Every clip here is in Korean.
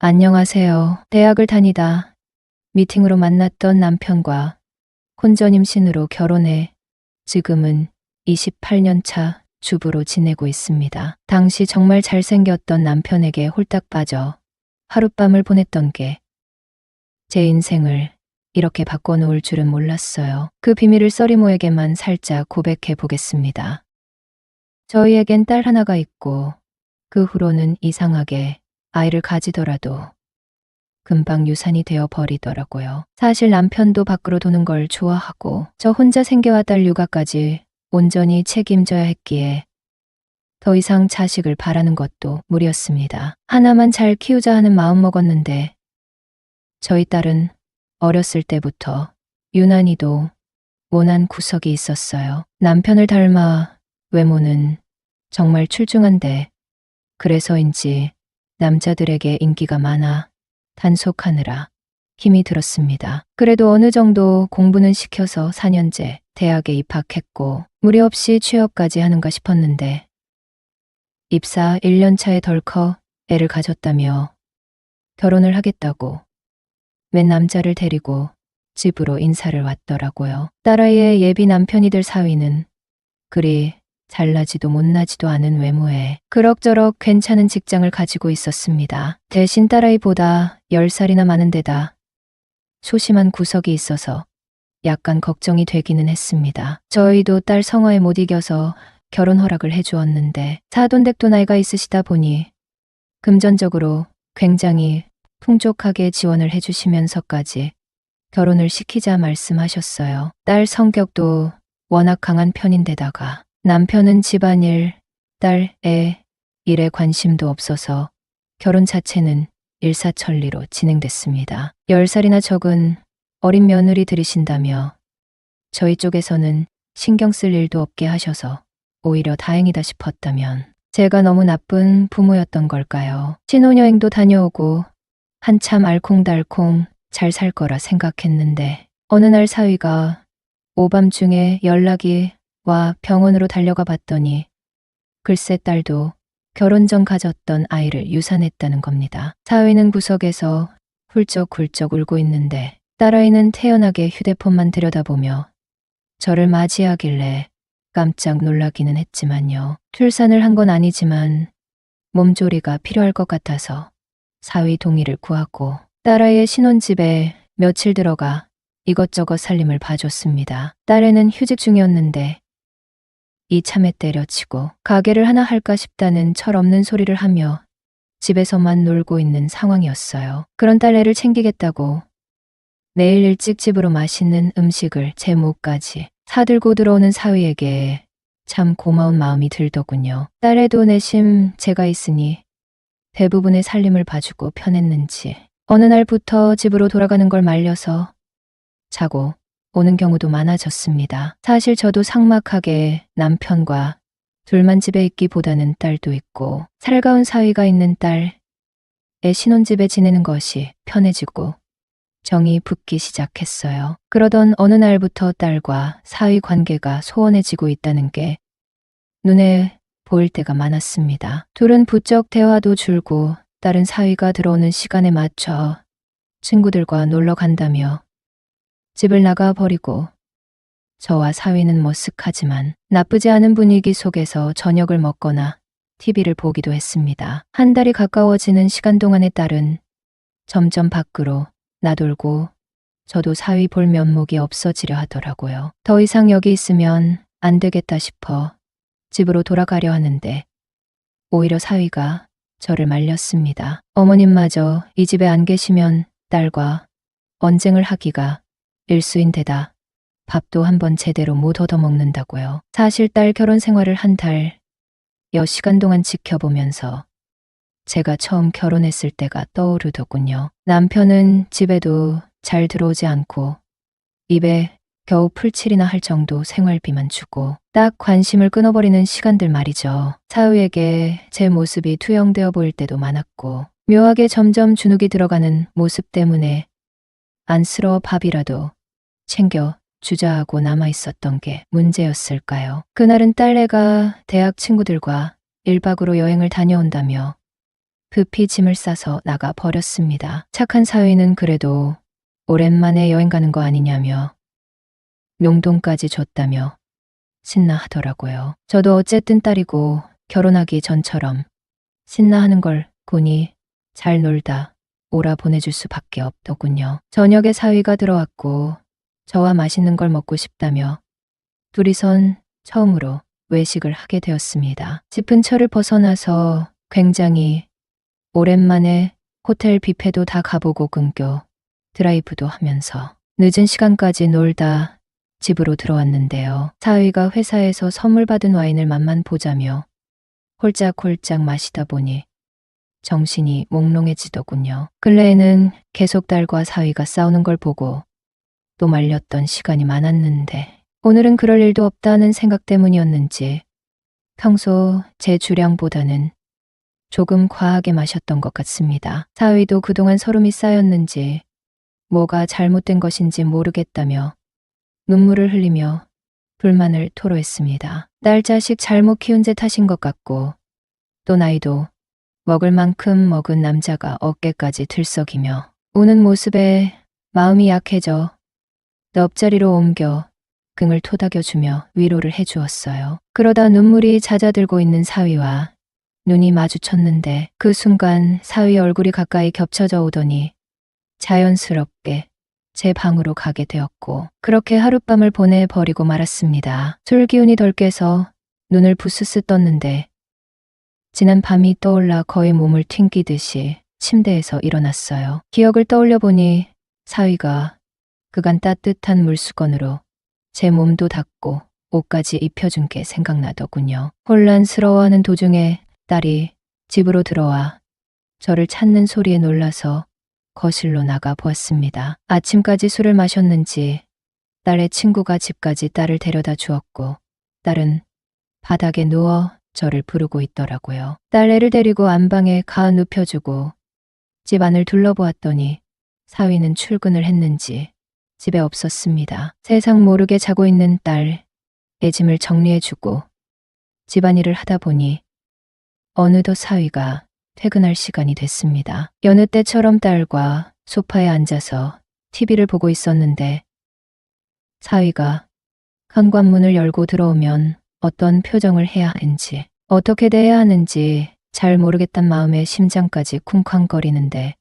안녕하세요. 대학을 다니다 미팅으로 만났던 남편과 혼전 임신으로 결혼해 지금은 28년 차 주부로 지내고 있습니다. 당시 정말 잘생겼던 남편에게 홀딱 빠져 하룻밤을 보냈던 게 제 인생을 이렇게 바꿔놓을 줄은 몰랐어요. 그 비밀을 써리모에게만 살짝 고백해 보겠습니다. 저희에겐 딸 하나가 있고 그 후로는 이상하게 아이를 가지더라도 금방 유산이 되어 버리더라고요. 사실 남편도 밖으로 도는 걸 좋아하고 저 혼자 생계와 딸 육아까지 온전히 책임져야 했기에 더 이상 자식을 바라는 것도 무리였습니다. 하나만 잘 키우자 하는 마음 먹었는데 저희 딸은 어렸을 때부터 유난히도 모난 구석이 있었어요. 남편을 닮아 외모는 정말 출중한데 그래서인지 남자들에게 인기가 많아 단속하느라 힘이 들었습니다. 그래도 어느 정도 공부는 시켜서 4년제 대학에 입학했고 무리 없이 취업까지 하는가 싶었는데 입사 1년 차에 덜컥 애를 가졌다며 결혼을 하겠다고 맨 남자를 데리고 집으로 인사를 왔더라고요. 딸아이의 예비 남편이 될 사위는 그리 잘나지도 못나지도 않은 외모에 그럭저럭 괜찮은 직장을 가지고 있었습니다. 대신 딸아이보다 10살이나 많은 데다 소심한 구석이 있어서 약간 걱정이 되기는 했습니다. 저희도 딸 성화에 못 이겨서 결혼 허락을 해주었는데 사돈댁도 나이가 있으시다 보니 금전적으로 굉장히 풍족하게 지원을 해주시면서까지 결혼을 시키자 말씀하셨어요. 딸 성격도 워낙 강한 편인데다가 남편은 집안일, 딸, 애, 일에 관심도 없어서 결혼 자체는 일사천리로 진행됐습니다. 10살이나 적은 어린 며느리 들이신다며 저희 쪽에서는 신경 쓸 일도 없게 하셔서 오히려 다행이다 싶었다면 제가 너무 나쁜 부모였던 걸까요? 신혼여행도 다녀오고 한참 알콩달콩 잘 살 거라 생각했는데 어느 날 사위가 오밤중에 연락이 와 병원으로 달려가 봤더니 글쎄 딸도 결혼 전 가졌던 아이를 유산했다는 겁니다. 사위는 구석에서 훌쩍훌쩍 울고 있는데 딸아이는 태연하게 휴대폰만 들여다보며 저를 맞이하길래 깜짝 놀라기는 했지만요. 출산을 한 건 아니지만 몸조리가 필요할 것 같아서 사위 동의를 구하고 딸아이의 신혼집에 며칠 들어가 이것저것 살림을 봐줬습니다. 딸애는 휴직 중이었는데 이참에 때려치고 가게를 하나 할까 싶다는 철없는 소리를 하며 집에서만 놀고 있는 상황이었어요. 그런 딸애를 챙기겠다고 내일 일찍 집으로 맛있는 음식을 제 목까지 사들고 들어오는 사위에게 참 고마운 마음이 들더군요. 딸애도 내심 제가 있으니 대부분의 살림을 봐주고 편했는지 어느 날부터 집으로 돌아가는 걸 말려서 자고 오는 경우도 많아졌습니다. 사실 저도 삭막하게 남편과 둘만 집에 있기보다는 딸도 있고 살가운 사위가 있는 딸의 신혼집에 지내는 것이 편해지고 정이 붙기 시작했어요. 그러던 어느 날부터 딸과 사위 관계가 소원해지고 있다는 게 눈에 보일 때가 많았습니다. 둘은 부쩍 대화도 줄고 딸은 사위가 들어오는 시간에 맞춰 친구들과 놀러 간다며 집을 나가 버리고 저와 사위는 머쓱하지만 나쁘지 않은 분위기 속에서 저녁을 먹거나 TV를 보기도 했습니다. 한 달이 가까워지는 시간 동안의 딸은 점점 밖으로 나돌고 저도 사위 볼 면목이 없어지려 하더라고요. 더 이상 여기 있으면 안 되겠다 싶어 집으로 돌아가려 하는데 오히려 사위가 저를 말렸습니다. 어머님마저 이 집에 안 계시면 딸과 언쟁을 하기가 일수인데다 밥도 한 번 제대로 못 얻어먹는다고요. 사실 딸 결혼 생활을 한 달, 여 시간 동안 지켜보면서 제가 처음 결혼했을 때가 떠오르더군요. 남편은 집에도 잘 들어오지 않고 입에 겨우 풀칠이나 할 정도 생활비만 주고 딱 관심을 끊어버리는 시간들 말이죠. 사위에게 제 모습이 투영되어 보일 때도 많았고 묘하게 점점 주눅이 들어가는 모습 때문에 안쓰러워 밥이라도 챙겨 주자하고 남아 있었던 게 문제였을까요? 그날은 딸내가 대학 친구들과 1박으로 여행을 다녀온다며 급히 짐을 싸서 나가 버렸습니다. 착한 사위는 그래도 오랜만에 여행 가는 거 아니냐며 용돈까지 줬다며 신나 하더라고요. 저도 어쨌든 딸이고 결혼하기 전처럼 신나하는 걸 보니 잘 놀다 오라 보내줄 수밖에 없더군요. 저녁에 사위가 들어왔고 저와 맛있는 걸 먹고 싶다며 둘이선 처음으로 외식을 하게 되었습니다. 집 근처를 벗어나서 굉장히 오랜만에 호텔 뷔페도 다 가보고 근교 드라이브도 하면서 늦은 시간까지 놀다 집으로 들어왔는데요. 사위가 회사에서 선물 받은 와인을 맛만 보자며 홀짝홀짝 마시다 보니 정신이 몽롱해지더군요. 근래에는 계속 딸과 사위가 싸우는 걸 보고 또 말렸던 시간이 많았는데 오늘은 그럴 일도 없다는 생각 때문이었는지 평소 제 주량보다는 조금 과하게 마셨던 것 같습니다. 사위도 그동안 서름이 쌓였는지 뭐가 잘못된 것인지 모르겠다며 눈물을 흘리며 불만을 토로했습니다. 딸 자식 잘못 키운 제 탓인 것 같고 또 나이도 먹을 만큼 먹은 남자가 어깨까지 들썩이며 우는 모습에 마음이 약해져 옆자리로 옮겨 긍을 토닥여주며 위로를 해주었어요. 그러다 눈물이 잦아들고 있는 사위와 눈이 마주쳤는데 그 순간 사위 얼굴이 가까이 겹쳐져 오더니 자연스럽게 제 방으로 가게 되었고 그렇게 하룻밤을 보내버리고 말았습니다. 술 기운이 덜 깨서 눈을 부스스 떴는데 지난 밤이 떠올라 거의 몸을 튕기듯이 침대에서 일어났어요. 기억을 떠올려 보니 사위가 그간 따뜻한 물수건으로 제 몸도 닦고 옷까지 입혀준 게 생각나더군요. 혼란스러워하는 도중에 딸이 집으로 들어와 저를 찾는 소리에 놀라서 거실로 나가 보았습니다. 아침까지 술을 마셨는지 딸의 친구가 집까지 딸을 데려다 주었고 딸은 바닥에 누워 저를 부르고 있더라고요. 딸 애를 데리고 안방에 가 눕혀주고 집 안을 둘러보았더니 사위는 출근을 했는지 집에 없었습니다. 세상 모르게 자고 있는 딸, 애 짐을 정리해주고 집안일을 하다 보니 어느덧 사위가 퇴근할 시간이 됐습니다. 여느 때처럼 딸과 소파에 앉아서 TV를 보고 있었는데 사위가 현관문을 열고 들어오면 어떤 표정을 해야 하는지 어떻게 대해야 하는지 잘 모르겠단 마음에 심장까지 쿵쾅거리는데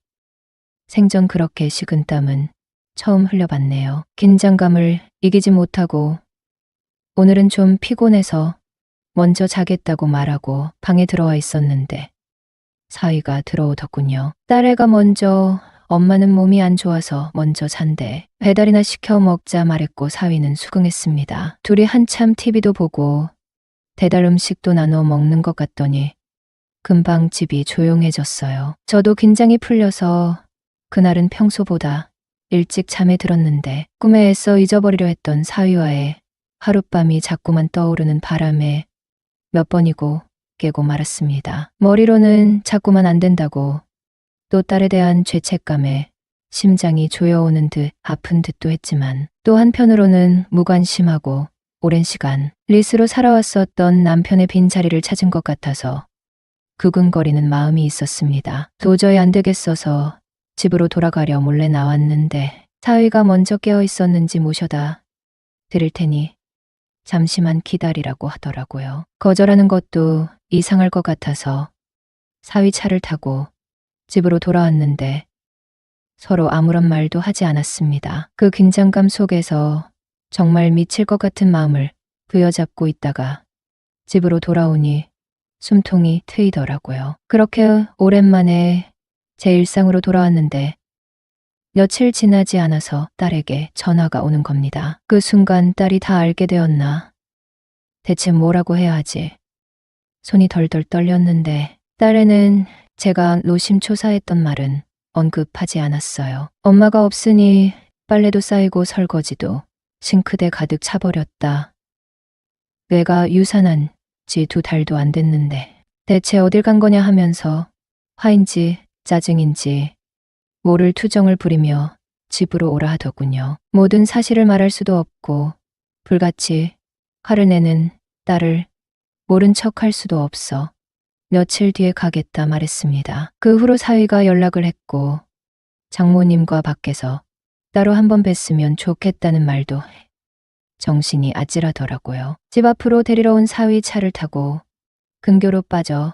생전 그렇게 식은 땀은 처음 흘려봤네요. 긴장감을 이기지 못하고 오늘은 좀 피곤해서 먼저 자겠다고 말하고 방에 들어와 있었는데 사위가 들어오더군요. 딸애가 먼저 엄마는 몸이 안 좋아서 먼저 잔대. 배달이나 시켜 먹자 말했고 사위는 수긍했습니다. 둘이 한참 TV도 보고 배달 음식도 나눠 먹는 것 같더니 금방 집이 조용해졌어요. 저도 긴장이 풀려서 그날은 평소보다 일찍 잠에 들었는데 꿈에 애써 잊어버리려 했던 사위와의 하룻밤이 자꾸만 떠오르는 바람에 몇 번이고 깨고 말았습니다. 머리로는 자꾸만 안 된다고 또 딸에 대한 죄책감에 심장이 조여오는 듯 아픈 듯도 했지만 또 한편으로는 무관심하고 오랜 시간 리스로 살아왔었던 남편의 빈자리를 찾은 것 같아서 구근거리는 마음이 있었습니다. 도저히 안 되겠어서 집으로 돌아가려 몰래 나왔는데 사위가 먼저 깨어 있었는지 모셔다 드릴 테니 잠시만 기다리라고 하더라고요. 거절하는 것도 이상할 것 같아서 사위 차를 타고 집으로 돌아왔는데 서로 아무런 말도 하지 않았습니다. 그 긴장감 속에서 정말 미칠 것 같은 마음을 부여잡고 있다가 집으로 돌아오니 숨통이 트이더라고요. 그렇게 오랜만에 제 일상으로 돌아왔는데 며칠 지나지 않아서 딸에게 전화가 오는 겁니다. 그 순간 딸이 다 알게 되었나. 대체 뭐라고 해야 하지? 손이 덜덜 떨렸는데 딸에는 제가 노심초사했던 말은 언급하지 않았어요. 엄마가 없으니 빨래도 쌓이고 설거지도 싱크대 가득 차버렸다. 뇌가 유산한 지 두 달도 안 됐는데 대체 어딜 간 거냐 하면서 화인지 짜증인지 모를 투정을 부리며 집으로 오라 하더군요. 모든 사실을 말할 수도 없고 불같이 화를 내는 딸을 모른 척 할 수도 없어 며칠 뒤에 가겠다 말했습니다. 그 후로 사위가 연락을 했고 장모님과 밖에서 따로 한 번 뵀으면 좋겠다는 말도 해. 정신이 아찔하더라고요. 집 앞으로 데리러 온 사위 차를 타고 근교로 빠져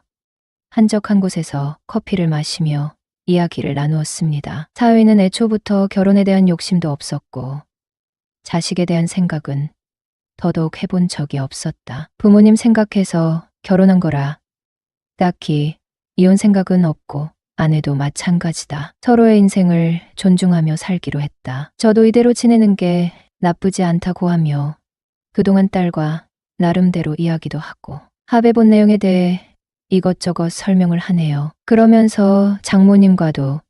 한적한 곳에서 커피를 마시며 이야기를 나누었습니다. 사위는 애초부터 결혼에 대한 욕심도 없었고 자식에 대한 생각은 더더욱 해본 적이 없었다. 부모님 생각해서 결혼한 거라 딱히 이혼 생각은 없고 아내도 마찬가지다. 서로의 인생을 존중하며 살기로 했다. 저도 이대로 지내는 게 나쁘지 않다고 하며 그동안 딸과 나름대로 이야기도 하고 합의 본 내용에 대해 이것저것 설명을 하네요. 그러면서 장모님과도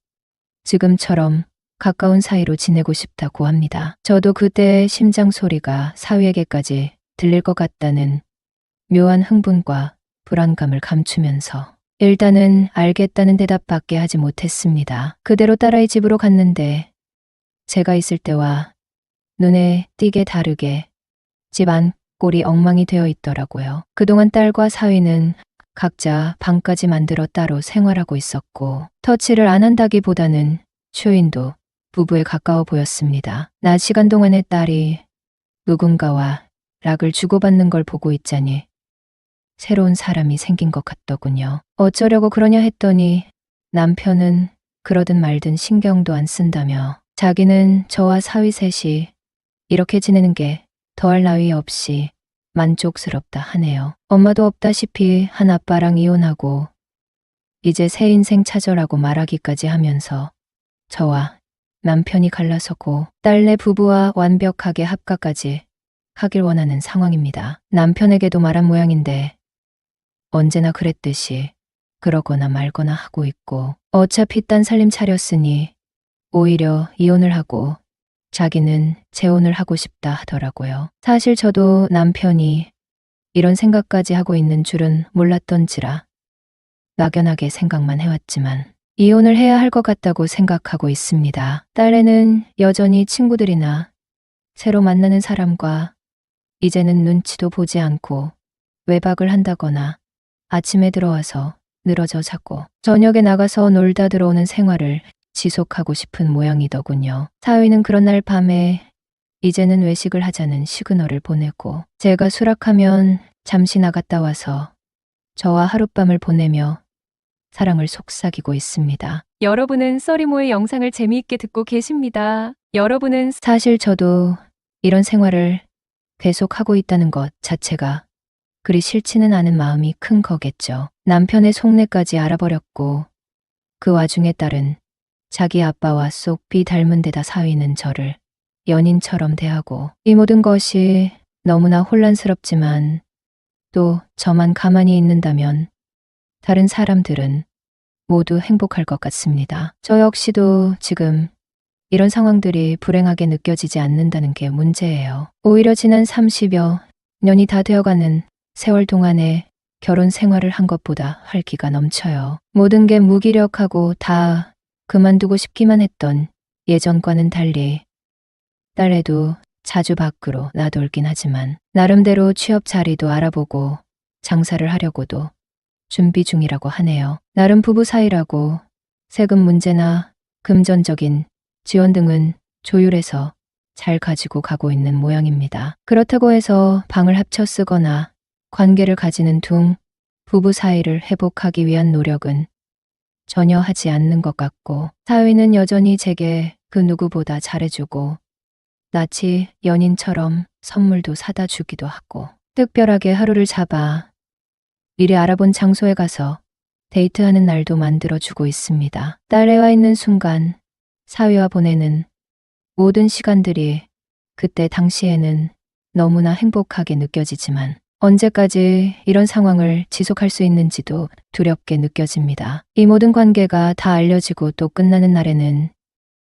지금처럼 가까운 사이로 지내고 싶다고 합니다. 저도 그때의 심장 소리가 사위에게까지 들릴 것 같다는 묘한 흥분과 불안감을 감추면서 일단은 알겠다는 대답밖에 하지 못했습니다. 그대로 딸아이 집으로 갔는데 제가 있을 때와 눈에 띄게 다르게 집 안 꼴이 엉망이 되어 있더라고요. 그동안 딸과 사위는 각자 방까지 만들어 따로 생활하고 있었고 터치를 안 한다기보다는 쇼인도 부부에 가까워 보였습니다. 낮 시간 동안에 딸이 누군가와 락을 주고받는 걸 보고 있자니 새로운 사람이 생긴 것 같더군요. 어쩌려고 그러냐 했더니 남편은 그러든 말든 신경도 안 쓴다며 자기는 저와 사위 셋이 이렇게 지내는 게 더할 나위 없이 만족스럽다 하네요. 엄마도 없다시피 한 아빠랑 이혼하고 이제 새 인생 찾으라고 말하기까지 하면서 저와 남편이 갈라서고 딸네 부부와 완벽하게 합가까지 하길 원하는 상황입니다. 남편에게도 말한 모양인데 언제나 그랬듯이 그러거나 말거나 하고 있고 어차피 딴 살림 차렸으니 오히려 이혼을 하고 자기는 재혼을 하고 싶다 하더라고요. 사실 저도 남편이 이런 생각까지 하고 있는 줄은 몰랐던지라 막연하게 생각만 해왔지만 이혼을 해야 할 것 같다고 생각하고 있습니다. 딸애는 여전히 친구들이나 새로 만나는 사람과 이제는 눈치도 보지 않고 외박을 한다거나 아침에 들어와서 늘어져 자고 저녁에 나가서 놀다 들어오는 생활을 지속하고 싶은 모양이더군요. 사위는 그런 날 밤에 이제는 외식을 하자는 시그널을 보내고 제가 수락하면 잠시 나갔다 와서 저와 하룻밤을 보내며 사랑을 속삭이고 있습니다. 여러분은 써리모의 영상을 재미있게 듣고 계십니다. 여러분은 사실 저도 이런 생활을 계속하고 있다는 것 자체가 그리 싫지는 않은 마음이 큰 거겠죠. 남편의 속내까지 알아버렸고 그 와중에 딸은 자기 아빠와 쏙 비 닮은 데다 사위는 저를 연인처럼 대하고 이 모든 것이 너무나 혼란스럽지만 또 저만 가만히 있는다면 다른 사람들은 모두 행복할 것 같습니다. 저 역시도 지금 이런 상황들이 불행하게 느껴지지 않는다는 게 문제예요. 오히려 지난 30여 년이 다 되어가는 세월 동안에 결혼 생활을 한 것보다 활기가 넘쳐요. 모든 게 무기력하고 다 그만두고 싶기만 했던 예전과는 달리 딸애도 자주 밖으로 나돌긴 하지만 나름대로 취업 자리도 알아보고 장사를 하려고도 준비 중이라고 하네요. 나름 부부 사이라고 세금 문제나 금전적인 지원 등은 조율해서 잘 가지고 가고 있는 모양입니다. 그렇다고 해서 방을 합쳐 쓰거나 관계를 가지는 둥 부부 사이를 회복하기 위한 노력은 전혀 하지 않는 것 같고 사위는 여전히 제게 그 누구보다 잘해주고 나치 연인처럼 선물도 사다 주기도 하고 특별하게 하루를 잡아 미리 알아본 장소에 가서 데이트하는 날도 만들어주고 있습니다. 딸애와 있는 순간 사위와 보내는 모든 시간들이 그때 당시에는 너무나 행복하게 느껴지지만 언제까지 이런 상황을 지속할 수 있는지도 두렵게 느껴집니다. 이 모든 관계가 다 알려지고 또 끝나는 날에는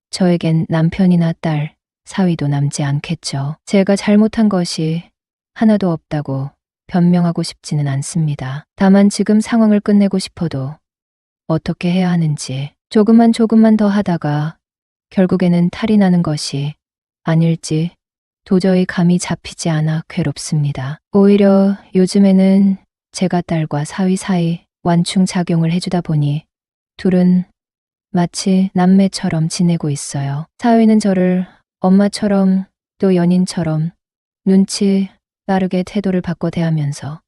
저에겐 남편이나 딸, 사위도 남지 않겠죠. 제가 잘못한 것이 하나도 없다고 변명하고 싶지는 않습니다. 다만 지금 상황을 끝내고 싶어도 어떻게 해야 하는지 조금만 조금만 더 하다가 결국에는 탈이 나는 것이 아닐지 도저히 감이 잡히지 않아 괴롭습니다. 오히려 요즘에는 제가 딸과 사위 사이 완충 작용을 해주다 보니 둘은 마치 남매처럼 지내고 있어요. 사위는 저를 엄마처럼 또 연인처럼 눈치 빠르게 태도를 바꿔 대하면서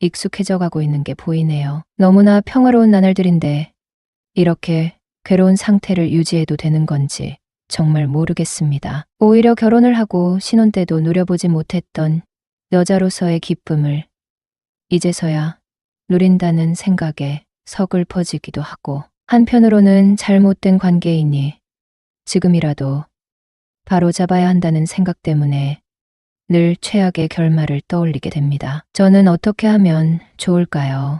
익숙해져 가고 있는 게 보이네요. 너무나 평화로운 나날들인데 이렇게 괴로운 상태를 유지해도 되는 건지 정말 모르겠습니다. 오히려 결혼을 하고 신혼 때도 누려보지 못했던 여자로서의 기쁨을 이제서야 누린다는 생각에 서글퍼지기도 하고 한편으로는 잘못된 관계이니 지금이라도 바로 잡아야 한다는 생각 때문에 늘 최악의 결말을 떠올리게 됩니다. 저는 어떻게 하면 좋을까요?